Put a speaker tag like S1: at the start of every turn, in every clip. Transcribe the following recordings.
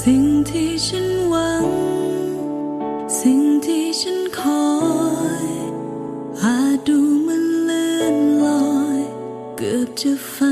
S1: สิ่งที่ฉันหวัง สิ่งที่ฉันคอยอาจดูมันเลื่อนลอย เกือบจะฝัน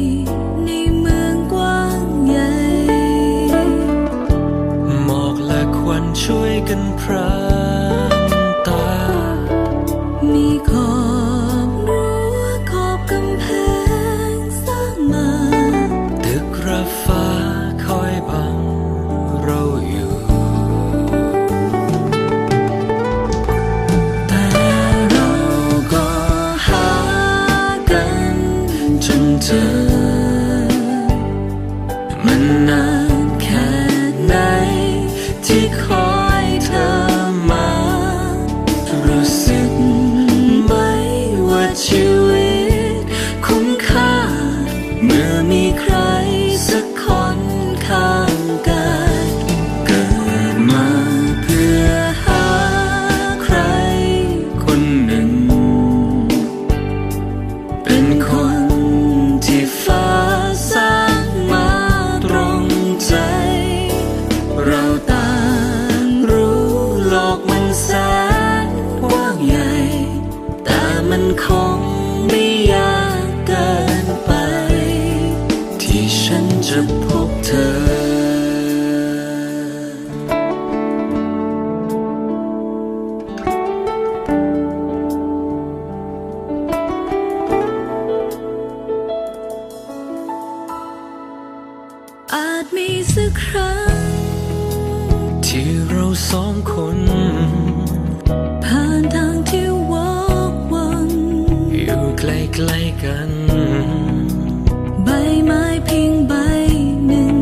S2: ช่วยกันพรางตา
S1: มีขอบรั้วขอบกำแพงสร้างมา
S2: ตึกระฟ้าคอยบังเราอยู่ แต่เราก็หากันจนเจอมันนาน ว่ คงไม่ยากเกินไป ที่ฉันจะพบเธอ
S1: อาจมีสักครั้ง
S2: ใกล้กัน
S1: ใบไม้เพียงใบหนึ่ง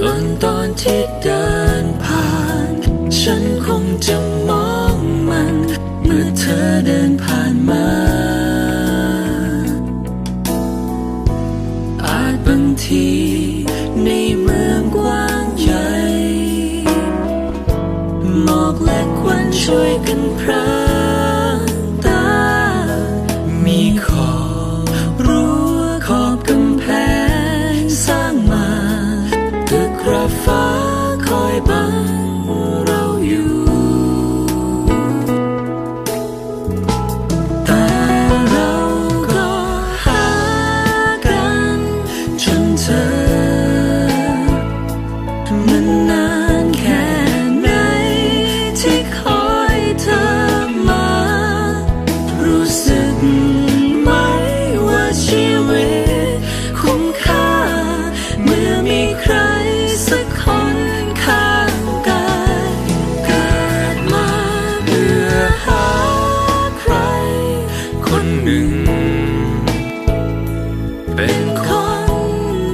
S2: หล่นตอนที่เดินผ่าน ฉันคงจะมองมัน เมื่อเธอเดินผ่านมา อาจบางทีในเมืองกว้างใหญ่หมอกและควันช่วยกันพรา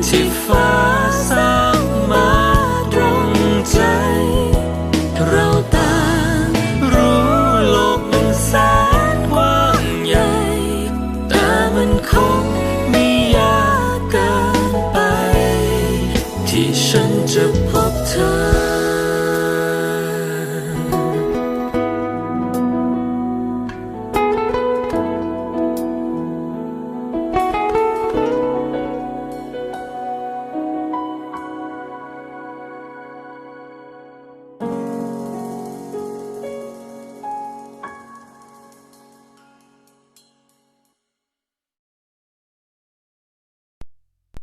S2: ที่ฟ้าสร้างมาตรงใจ เราต่างรู้โลกมันแสนกว้างใหญ่ แต่มันคงไม่ยากเกินไป ที่ฉันจะพบเธอ